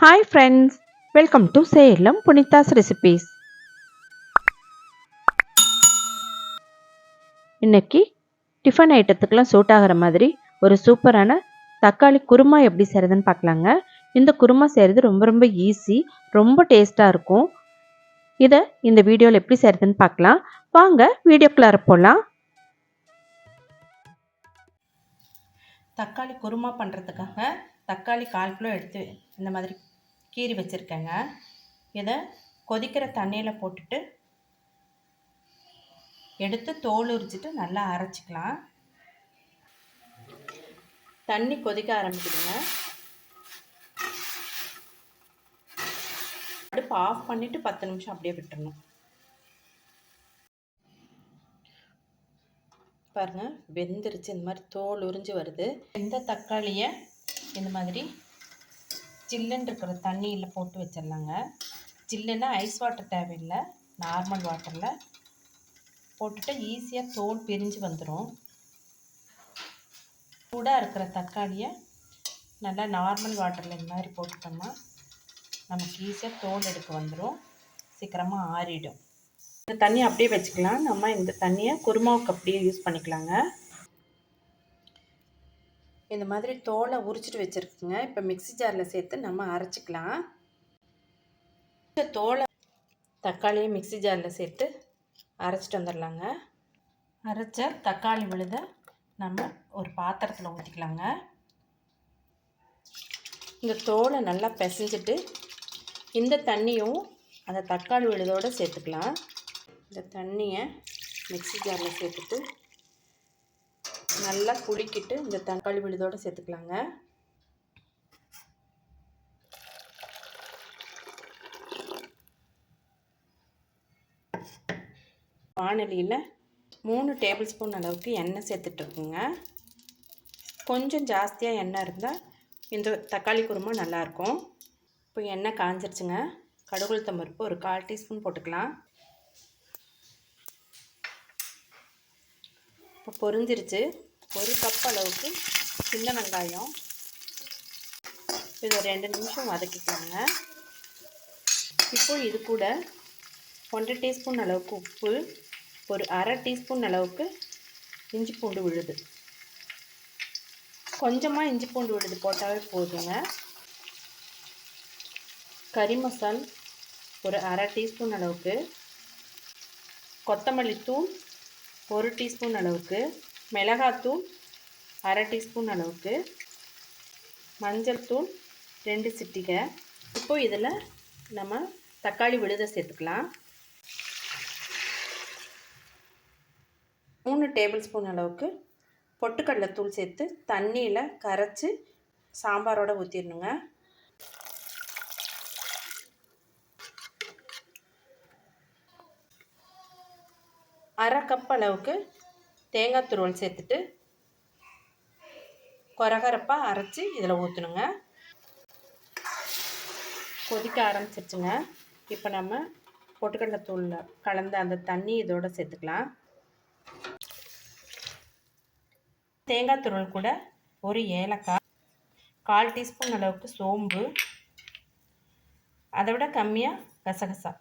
Hi friends welcome to Salem Punitha's recipes இன்னைக்கு tiffin ஐட்டத்துக்கெலாம் suit ஆகிற மாதிரி ஒரு சூப்பரான தக்காளி குருமா எப்படி செய்கிறதுன்னு பார்க்கலாங்க. இந்த குருமா செய்கிறது ரொம்ப ரொம்ப ஈஸி ரொம்ப டேஸ்ட்டாக இருக்கும். இதை இந்த வீடியோவில் எப்படி செய்கிறதுன்னு பார்க்கலாம். வாங்க வீடியோக்குள்ளார போகலாம் தக்காளி குருமா பண்ணுறதுக்காக தக்காளி கால் கிலோ எடுத்து இந்த மாதிரி கீறி வச்சுருக்கேங்க. இதை கொதிக்கிற தண்ணியில் போட்டுட்டு எடுத்து தோல் உரிச்சிட்டு நல்லா அரைச்சிக்கலாம். தண்ணி கொதிக்க ஆரம்பிக்குதுங்க. அடுப்பு ஆஃப் பண்ணிவிட்டு பத்து நிமிஷம் அப்படியே விட்டுறணும். பாருங்கள் வெந்துருச்சு. இந்த மாதிரி தோல் உறிஞ்சி வருது. இந்த தக்காளியை இந்த மாதிரி சில்லுன்னு இருக்கிற தண்ணியில் போட்டு வச்சிடலாங்க. சில்லுன்னா ஐஸ் வாட்டர் தேவையில்லை. நார்மல் வாட்டரில் போட்டுட்டு ஈஸியாக தோல் பிரிஞ்சு வந்துடும் சூடாக இருக்கிற தக்காளியை நல்லா நார்மல் வாட்டரில் இந்த மாதிரி போட்டுட்டோம்னா நமக்கு ஈஸியாக தோல் எடுக்க வந்துடும் சீக்கிரமாக ஆறிடும். இந்த தண்ணி அப்படியே வச்சுக்கலாம். நம்ம இந்த தண்ணியை குருமாவுக்கு அப்படியே யூஸ் பண்ணிக்கலாங்க. இந்த மாதிரி தோலை உரிச்சிட்டு வச்சுருக்குங்க. இப்போ மிக்சி ஜாரில் சேர்த்து நம்ம அரைச்சிக்கலாம். இந்த தோலை தக்காளியை மிக்சி ஜாரில் சேர்த்து அரைச்சிட்டு வந்துடலாங்க. அரைச்ச தக்காளி விழுத நம்ம ஒரு பாத்திரத்தில் ஊற்றிக்கலாங்க இந்த தோலை நல்லா பிசைஞ்சிட்டு இந்த தண்ணியும் அந்த தக்காளி விழுதோடு சேர்த்துக்கலாம். இந்த தண்ணியை மிக்சி ஜாரில் சேர்த்துட்டு நல்லா குளிக்கிட்டு இந்த தக்காளி விழுதோடு சேர்த்துக்கலாங்க. வானொலியில் மூணு டேபிள் ஸ்பூன் அளவுக்கு எண்ணெய் சேர்த்துட்ருக்குங்க கொஞ்சம் ஜாஸ்தியாக எண்ணெய் இருந்தால் இந்த தக்காளி குருமா நல்லாயிருக்கும் இப்போ எண்ணெய் காஞ்சிருச்சுங்க. கடுகுளுத்தம்பருப்பு ஒரு கால் டீஸ்பூன் போட்டுக்கலாம். இப்போ பொரிஞ்சிருச்சு. ஒரு கப் அளவுக்கு சின்ன வெங்காயம். இதை ரெண்டு நிமிஷம் வதக்கிக்கலாங்க இப்போ இது கூட ஒன்றரை டீஸ்பூன் அளவுக்கு உப்பு ஒரு அரை டீஸ்பூன் அளவுக்கு இஞ்சி பூண்டு விழுது. கொஞ்சமாக இஞ்சி பூண்டு விழுது போட்டாவே போதுங்க. கறி மசால் ஒரு அரை டீஸ்பூன் அளவுக்கு. கொத்தமல்லி தூள் ஒரு டீஸ்பூன் அளவுக்கு மிளகாத்தூள் அரை டீஸ்பூன் அளவுக்கு மஞ்சள் தூள் ரெண்டு சிட்டிகை. இப்போ இதில் நம்ம தக்காளி விழுதை சேர்த்துக்கலாம். மூணு டேபிள் ஸ்பூன் அளவுக்கு பொட்டுக்கடலை தூள் சேர்த்து தண்ணியில் கரைச்சி சாம்பாரோடு ஊற்றிடணுங்க அரை கப் அளவுக்கு தேங்காய் துருவல் சேர்த்துட்டு கொரகரப்பாக அரைச்சி இதில் ஊற்றணுங்க கொதிக்க ஆரம்பிச்சிருச்சுங்க. இப்போ நம்ம பொட்டுக்கடலை தூளில் கலந்த அந்த தண்ணி இதோடு சேர்த்துக்கலாம். தேங்காய் துருவல் கூட ஒரு ஏலக்காய் கால் டீஸ்பூன் அளவுக்கு சோம்பு அதை விட கம்மியாக கசகசா.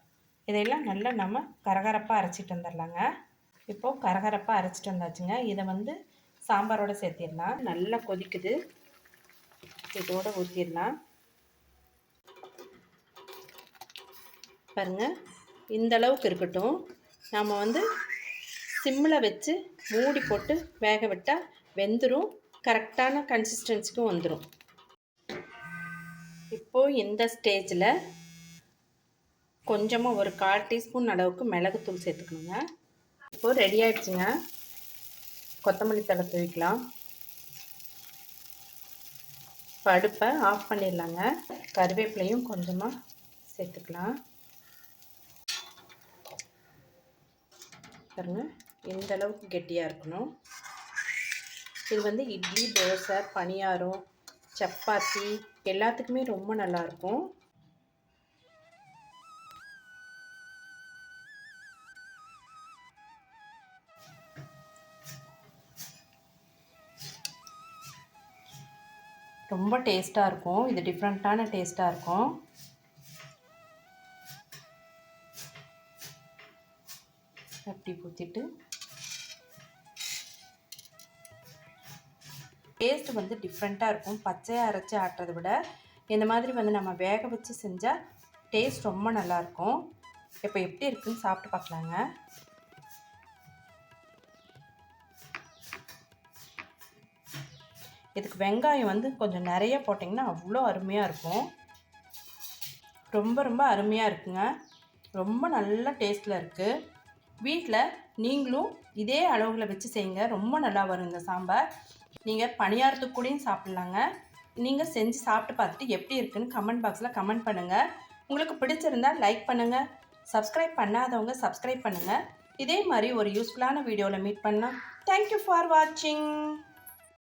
இதையெல்லாம் நல்லா நம்ம கரகரப்பாக அரைச்சிட்டு வந்துடலாங்க இப்போது கரகரப்பாக அரைச்சிட்டு வந்தாச்சுங்க. இதை வந்து சாம்பாரோடு சேர்த்திடலாம். நல்லா கொதிக்குது. இதோடு ஊற்றிடலாம் பாருங்கள் இந்த அளவுக்கு இருக்கட்டும். நாம் வந்து சிம்மில் வச்சு மூடி போட்டு வேக விட்டால் வெந்துடும் கரெக்டான கன்சிஸ்டன்சிக்கும் வந்துடும் இப்போது இந்த ஸ்டேஜில் கொஞ்சமாக ஒரு கால் டீஸ்பூன் அளவுக்கு மிளகுத்தூள் சேர்த்துக்கணுங்க. இப்போது ரெடி ஆகிடுச்சுங்க கொத்தமல்லி தலை தூவிக்கலாம். படுப்பை ஆஃப் பண்ணிடலாங்க. கருவேப்பிலையும் கொஞ்சமாக சேர்த்துக்கலாம். பாருங்க இந்த அளவுக்கு கெட்டியாக இருக்கணும். இது வந்து இட்லி தோசை பனியாரம் சப்பாத்தி எல்லாத்துக்குமே ரொம்ப நல்லாயிருக்கும் ரொம்ப டேஸ்ட்டாக இருக்கும். இது டிஃப்ரெண்ட்டான டேஸ்ட்டாக இருக்கும். அப்படி ஊற்றிட்டு டேஸ்ட் வந்து டிஃப்ரெண்ட்டாக இருக்கும். பச்சையாக அரைச்சி ஆட்டுறதை விட இந்த மாதிரி வந்து நம்ம வேக வச்சு செஞ்சால் டேஸ்ட் ரொம்ப நல்லாயிருக்கும் இப்போ எப்படி இருக்குன்னு சாப்பிட்டு பார்க்கலாங்க. இதுக்கு வெங்காயம் வந்து கொஞ்சம் நிறைய போட்டிங்கன்னா அவ்வளோ அருமையாக இருக்கும். ரொம்ப ரொம்ப அருமையாக இருக்குங்க. ரொம்ப நல்ல டேஸ்ட்டில் இருக்குது வீட்டில் நீங்களும் இதே அளவில் வச்சு செய்யுங்க. ரொம்ப நல்லா வரும் இந்த சாம்பார். நீங்கள் பணியாரத்துக்கு கூடயும் சாப்பிட்லாங்க. நீங்கள் செஞ்சு சாப்பிட்டு பார்த்துட்டு எப்படி இருக்குன்னு கமெண்ட் பாக்ஸில் கமெண்ட் பண்ணுங்கள் உங்களுக்கு பிடிச்சிருந்தா லைக் பண்ணுங்கள் சப்ஸ்கிரைப் பண்ணாதவங்க சப்ஸ்கிரைப் பண்ணுங்கள் இதே மாதிரி ஒரு யூஸ்ஃபுல்லான வீடியோவில் மீட் பண்ணலாம். தேங்க்யூ ஃபார் வாட்சிங்